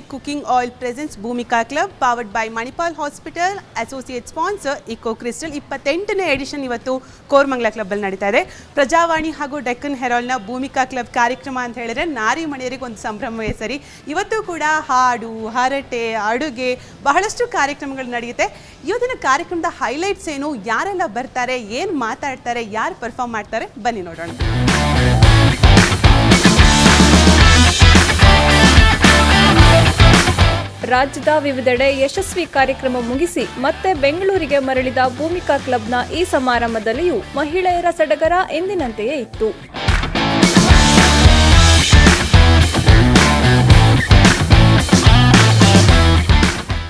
Turmeric Cooking Oil presents Bhumika Club, powered by Manipal Hospital. Associate sponsor Eco Crystal ಇಪ್ಪತ್ತೆಂಟನೇ edition ಇವತ್ತು ಕೋರ್ಮಂಗ್ಲ ಕ್ಲಬ್ಬಲ್ಲಿ ನಡೀತಾ ಇದೆ. ಪ್ರಜಾವಾಣಿ ಹಾಗೂ ಡೆಕ್ಕನ್ ಹೆರಾಲ್ನ ಭೂಮಿಕಾ ಕ್ಲಬ್ ಕಾರ್ಯಕ್ರಮ ಅಂತ ಹೇಳಿದ್ರೆ ನಾರಿ ಮಣಿಯರಿಗೆ ಒಂದು ಸಂಭ್ರಮವೇ ಸರಿ ಇವತ್ತು ಕೂಡ ಹಾಡು, ಹರಟೆ, ಅಡುಗೆ ಬಹಳಷ್ಟು ಕಾರ್ಯಕ್ರಮಗಳು ನಡೆಯುತ್ತೆ. ಇವತ್ತಿನ ಕಾರ್ಯಕ್ರಮದ ಹೈಲೈಟ್ಸ್ ಏನು? ಯಾರೆಲ್ಲ ಬರ್ತಾರೆ? ಏನು ಮಾತಾಡ್ತಾರೆ? ಯಾರು ಪರ್ಫಾರ್ಮ್ ಮಾಡ್ತಾರೆ? ಬನ್ನಿ ನೋಡೋಣ. ರಾಜ್ಯದ ವಿವಿಧೆಡೆ ಯಶಸ್ವಿ ಕಾರ್ಯಕ್ರಮ ಮುಗಿಸಿ ಮತ್ತೆ ಬೆಂಗಳೂರಿಗೆ ಮರಳಿದ ಭೂಮಿಕಾ ಕ್ಲಬ್ನ ಈ ಸಮಾರಂಭದಲ್ಲಿಯೂ ಮಹಿಳೆಯರ ಸಡಗರ ಎಂದಿನಂತೆಯೇ ಇತ್ತು.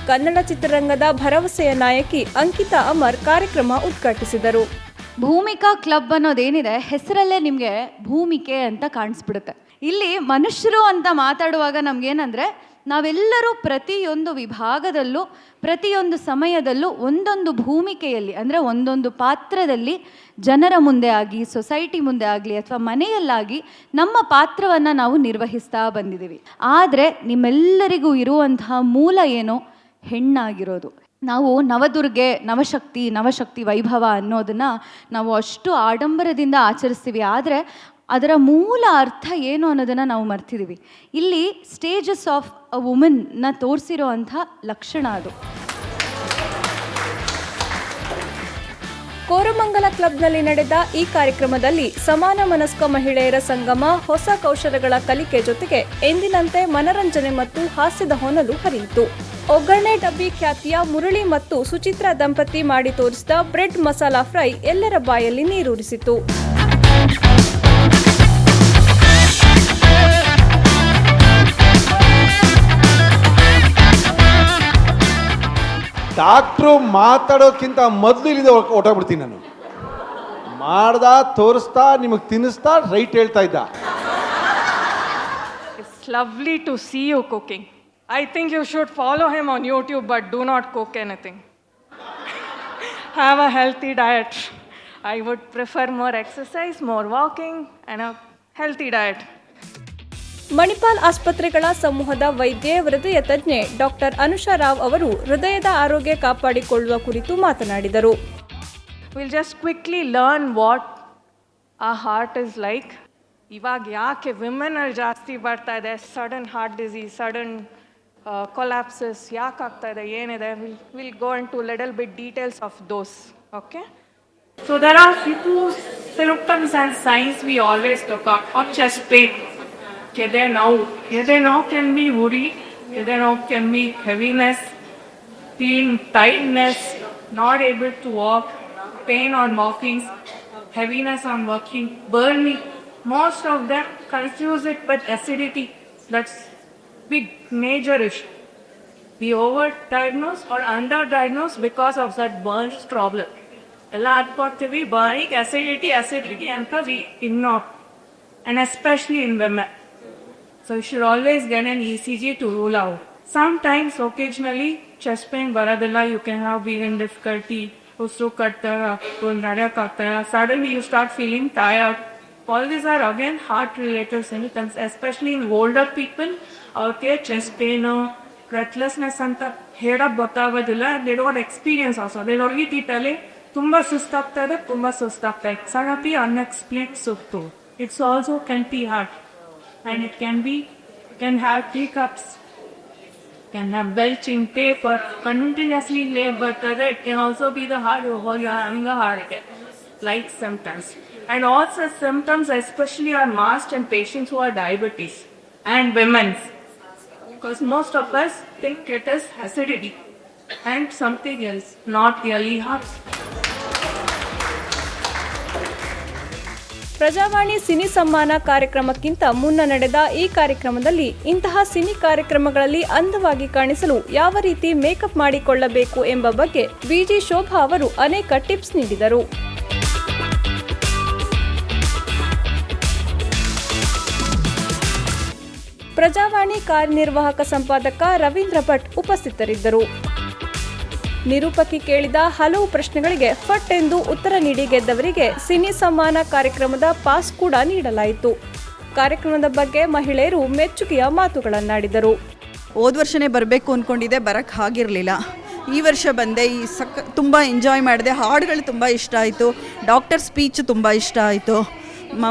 ಕನ್ನಡ ಚಿತ್ರರಂಗದ ಭರವಸೆಯ ನಾಯಕಿ ಅಂಕಿತಾ ಅಮರ್ ಕಾರ್ಯಕ್ರಮ ಉದ್ಘಾಟಿಸಿದರು. ಭೂಮಿಕಾ ಕ್ಲಬ್ ಅನ್ನೋದೇನಿದೆ ಹೆಸರಲ್ಲೇ ನಿಮಗೆ ಭೂಮಿಕೆ ಅಂತ ಕಾಣಿಸ್ಬಿಡುತ್ತೆ. ಇಲ್ಲಿ ಮನುಷ್ಯರು ಅಂತ ಮಾತಾಡುವಾಗ ನಮ್ಗೇನಂದ್ರೆ ನಾವೆಲ್ಲರೂ ಪ್ರತಿಯೊಂದು ವಿಭಾಗದಲ್ಲೂ, ಪ್ರತಿಯೊಂದು ಸಮಯದಲ್ಲೂ ಒಂದೊಂದು ಭೂಮಿಕೆಯಲ್ಲಿ, ಅಂದರೆ ಒಂದೊಂದು ಪಾತ್ರದಲ್ಲಿ ಜನರ ಮುಂದೆ ಆಗಿ ಸೊಸೈಟಿ ಮುಂದೆ ಆಗಲಿ ಅಥವಾ ಮನೆಯಲ್ಲಾಗಿ ನಮ್ಮ ಪಾತ್ರವನ್ನು ನಾವು ನಿರ್ವಹಿಸ್ತಾ ಬಂದಿದ್ದೀವಿ. ಆದರೆ ನಿಮ್ಮೆಲ್ಲರಿಗೂ ಇರುವಂತಹ ಮೂಲ ಏನು? ಹೆಣ್ಣಾಗಿರೋದು. ನಾವು ನವದುರ್ಗೆ ನವಶಕ್ತಿ ನವಶಕ್ತಿ ವೈಭವ ಅನ್ನೋದನ್ನು ನಾವು ಅಷ್ಟು ಆಡಂಬರದಿಂದ ಆಚರಿಸ್ತೀವಿ. ಆದರೆ ಅದರ ಮೂಲ ಅರ್ಥ ಏನು ಅನ್ನೋದನ್ನು ನಾವು ಮರ್ತಿದ್ದೀವಿ ಇಲ್ಲಿ ಸ್ಟೇಜಸ್ ಆಫ್ ಅ ವುಮನ್ನ ತೋರಿಸಿರೋ ಅಂಥ ಲಕ್ಷಣ ಅದು. ಕೋರಮಂಗಲ ಕ್ಲಬ್ನಲ್ಲಿ ನಡೆದ ಈ ಕಾರ್ಯಕ್ರಮದಲ್ಲಿ ಸಮಾನ ಮನಸ್ಕ ಮಹಿಳೆಯರ ಸಂಗಮ, ಹೊಸ ಕೌಶಲಗಳ ಕಲಿಕೆ ಜೊತೆಗೆ ಎಂದಿನಂತೆ ಮನರಂಜನೆ ಮತ್ತು ಹಾಸ್ಯದ ಹೊನಲು ಹರಿಯಿತು. ಒಗ್ಗರಣೆ ಡಬ್ಬಿ ಖ್ಯಾತಿಯ ಮುರಳಿ ಮತ್ತು ಸುಚಿತ್ರ ದಂಪತಿ ಮಾಡಿ ತೋರಿಸಿದ ಬ್ರೆಡ್ ಮಸಾಲಾ ಫ್ರೈ ಎಲ್ಲರ ಬಾಯಲ್ಲಿ ನೀರೂರಿಸಿತು. ಡಾಕ್ಟ್ರು ಮಾತಾಡೋಕ್ಕಿಂತ ಮೊದಲು ಇಲ್ಲಿಂದ ಹೊಟ್ಟೋಗ್ಬಿಡ್ತೀನಿ ನಾನು. ಮಾಡ್ದ ತೋರಿಸ್ತಾ ನಿಮಗೆ ತಿನ್ನಿಸ್ತಾ ರೈಟ್ ಹೇಳ್ತಾ ಇದ್ದ. It's lovely to see you cooking. I think you should follow him on YouTube, but do not cook anything. Have a healthy diet. I would prefer more exercise, more walking, and a healthy diet. Manipal ಆಸ್ಪತ್ರೆಗಳ ಸಮೂಹದ ವೈದ್ಯೆ ಹೃದಯ ತಜ್ಞೆ doctor Anusha Rao ಅವರು ಹೃದಯದ ಆರೋಗ್ಯ ಕಾಪಾಡಿಕೊಳ್ಳುವ ಕುರಿತು ಮಾತನಾಡಿದರು will just quickly learn what a heart is like ಇವಾಗ ಯಾಕೆ ವಿಮೆನ್ ಅಲ್ಲಿ ಜಾಸ್ತಿ ಬರ್ತಾ ಇದೆ sudden heart disease sudden ಕೊಲ್ಯಾಪ್ಸಸ್ ಯಾಕೆ ಆಗ್ತಾ ಇದೆ ಏನಿದೆ will will go in to little bit details of those okay So there are few symptoms and signs we always look up on chest pain. Kede now, kede now can be worry, kede now can be heaviness, pain, tiredness, not able to walk, pain on walking, heaviness on walking, burning. Most of them confuse it with acidity. That's big major issue. We overdiagnose or underdiagnose because of that burns problem. ಎಲ್ಲ ಅನ್ಕೊಡ್ತೀವಿ burning acidity acidity ಅಂತ we ignore and especially in women. So you should always get an ECG to rule out. Sometimes, occasionally, chest pain baradilla, you can have breathing difficulty, ಉಸಿರು ಕಟ್ತಾರ ನಡೆಯಕ್ಕಾಗ್ತಾರ suddenly you start feeling tired. All these are again heart related symptoms, especially in older people. ಅವ್ರಿಗೆ chest pain breathlessness ಅಂತ ಹೇಳಕ್ ಗೊತ್ತಾಗೋದಿಲ್ಲ they don't experience also they don't eat ಇಟಲ್ಲಿ ತುಂಬಾ ಸುಸ್ತಾಗ್ತಾ ಇದೆ ತುಂಬಾ ಸುಸ್ತಾಗ್ತಾ ಇದೆ suddenly ಅನ್ಎಕ್ಸ್ಪ್ಲೇನ್ ಸುಸ್ತು it's also can be heart and it can be can have teacups, can have belching, taper, continuously labor, it can also be the heart or you're having a heart attack, like And also symptoms especially are masked in patients who are diabetes and women. Because most of us think it is acidity and something else, not really heart. Prajavani cine ಸಮ್ಮಾನ ಕಾರ್ಯಕ್ರಮಕ್ಕಿಂತ ಮುನ್ನ ನಡೆದ ಈ ಕಾರ್ಯಕ್ರಮದಲ್ಲಿ ಇಂತಹ cine ಕಾರ್ಯಕ್ರಮಗಳಲ್ಲಿ ಅಂದವಾಗಿ ಕಾಣಿಸಲು ಯಾವ ರೀತಿ ಮೇಕಪ್ ಮಾಡಿಕೊಳ್ಳಬೇಕು ಎಂಬ ಬಗ್ಗೆ ಬಿಜಿ ಶೋಭಾ ಅವರು ಅನೇಕ ಟಿಪ್ಸ್ ನೀಡಿದರು ಪ್ರಜಾವಾಣಿ ಕಾರ್ಯನಿರ್ವಾಹಕ ಸಂಪಾದಕ ರವೀಂದ್ರ ಭಟ್ ಉಪಸ್ಥಿತರಿದ್ದರು. ನಿರೂಪಕಿ ಕೇಳಿದ ಹಲವು ಪ್ರಶ್ನೆಗಳಿಗೆ ಫಟ್ ಎಂದು ಉತ್ತರ ನೀಡಿ ಗೆದ್ದವರಿಗೆ ಸಿನಿ ಸಮ್ಮಾನ ಕಾರ್ಯಕ್ರಮದ ಪಾಸ್ ಕೂಡ ನೀಡಲಾಯಿತು. ಕಾರ್ಯಕ್ರಮದ ಬಗ್ಗೆ ಮಹಿಳೆಯರು ಮೆಚ್ಚುಗೆಯ ಮಾತುಗಳನ್ನಾಡಿದರು. ಹೋದ ವರ್ಷನೇ ಬರಬೇಕು ಅಂದ್ಕೊಂಡಿದ್ದೆ ಬರೋಕ್ಕೆ ಆಗಿರಲಿಲ್ಲ. ಈ ವರ್ಷ ಬಂದೆ, ಈ ಸಕ್, ತುಂಬ ಎಂಜಾಯ್ ಮಾಡಿದೆ, ಹಾಡುಗಳು ತುಂಬ ಇಷ್ಟ ಆಯಿತು. ಡಾಕ್ಟರ್ ಸ್ಪೀಚ್ ತುಂಬ ಇಷ್ಟ ಆಯಿತು.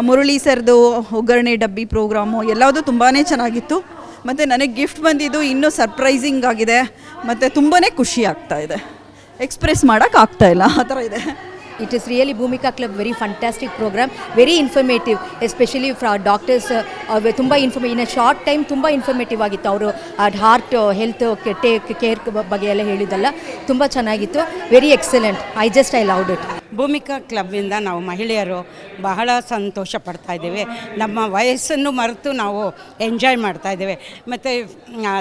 ಮುರಳಿ ಸರ್ದು ಒಗ್ಗರಣೆ, ಡಬ್ಬಿ, ಪ್ರೋಗ್ರಾಮು ಎಲ್ಲದೂ ತುಂಬಾ ಚೆನ್ನಾಗಿತ್ತು. ಮತ್ತು ನನಗೆ ಗಿಫ್ಟ್ ಬಂದಿದ್ದು ಇನ್ನೂ ಸರ್ಪ್ರೈಸಿಂಗ್ ಆಗಿದೆ. ಮತ್ತು ತುಂಬಾ ಖುಷಿ ಆಗ್ತಾ ಇದೆ. ಎಕ್ಸ್ಪ್ರೆಸ್ ಮಾಡೋಕೆ ಆಗ್ತಾ ಇಲ್ಲ, ಆ ಥರ ಇದೆ. It is really Bhoomika club very fantastic programme very informative especially ಫ್ರಾ doctors ತುಂಬ ಇನ್ಫಾರ್ಮೇ ಇನ್ ಶಾರ್ಟ್ ಟೈಮ್ ತುಂಬ ಇನ್ಫಾರ್ಮೇಟಿವ್ ಆಗಿತ್ತು. ಅವರು ಹಾರ್ಟ್ ಹೆಲ್ತ್ ಟೇಕ್ ಕೇರ್ ಬಗ್ಗೆ ಎಲ್ಲ ಹೇಳಿದ್ದಲ್ಲ. ತುಂಬ ಚೆನ್ನಾಗಿತ್ತು. Very excellent I just I loved it Bhoomika ಕ್ಲಬ್ಬಿಂದ ನಾವು ಮಹಿಳೆಯರು ಬಹಳ ಸಂತೋಷ ಪಡ್ತಾ ಇದ್ದೇವೆ. ನಮ್ಮ ವಯಸ್ಸನ್ನು ಮರೆತು ನಾವು ಎಂಜಾಯ್ ಮಾಡ್ತಾ ಇದ್ದೇವೆ. ಮತ್ತು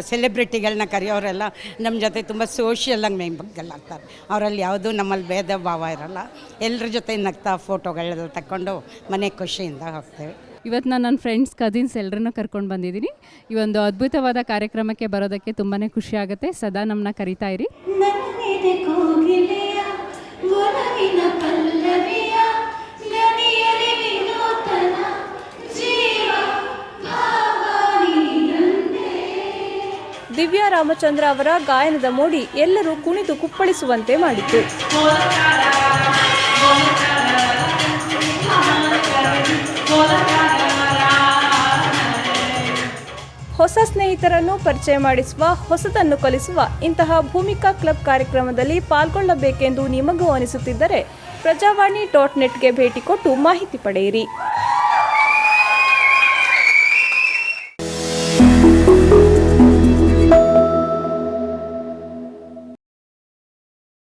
ಸೆಲೆಬ್ರಿಟಿಗಳನ್ನ ಕರೆಯೋರೆಲ್ಲ ನಮ್ಮ ಜೊತೆ ತುಂಬ ಸೋಷಿಯಲಾಗಿ ಮೆಂಬಲ್ ಆಗ್ತಾರೆ ಅವರಲ್ಲಿ ಯಾವುದೂ ನಮ್ಮಲ್ಲಿ ಭೇದ ಭಾವ ಇರಲ್ಲ. ಎಲ್ಲರ ಜೊತೆ ನಗ್ತಾ ಫೋಟೋಗಳೆಲ್ಲ ತಗೊಂಡು ಮನೆ ಖುಷಿಯಿಂದ ಹೋಗ್ತೇವೆ. ಇವತ್ತು ನಾನು ನನ್ನ ಫ್ರೆಂಡ್ಸ್ ಕಸಿನ್ಸ್ ಎಲ್ಲರನ್ನೂ ಕರ್ಕೊಂಡು ಬಂದಿದ್ದೀನಿ. ಈ ಒಂದು ಅದ್ಭುತವಾದ ಕಾರ್ಯಕ್ರಮಕ್ಕೆ ಬರೋದಕ್ಕೆ ತುಂಬಾ ಖುಷಿ ಆಗುತ್ತೆ. ಸದಾ ನಮ್ಮನ್ನ ಕರಿತಾ ಇರಿ. ದಿವ್ಯಾ ರಾಮಚಂದ್ರ ಅವರ ಗಾಯನದ ಮೋಡಿ ಎಲ್ಲರೂ ಕುಣಿದು ಕುಪ್ಪಳಿಸುವಂತೆ ಮಾಡಿತು ಹೊಸ ಸ್ನೇಹಿತರನ್ನು ಪರಿಚಯ ಮಾಡಿಸುವ ಹೊಸದನ್ನು ಕಲಿಸುವ ಇಂತಹ ಭೂಮಿಕಾ ಕ್ಲಬ್ ಕಾರ್ಯಕ್ರಮದಲ್ಲಿ ಪಾಲ್ಗೊಳ್ಳಬೇಕೆಂದು ನಿಮಗೂ ಅನಿಸುತ್ತಿದ್ದರೆ ಪ್ರಜಾವಾಣಿ ಡಾಟ್ ನೆಟ್ಗೆ ಭೇಟಿ ಕೊಟ್ಟು ಮಾಹಿತಿ ಪಡೆಯಿರಿ.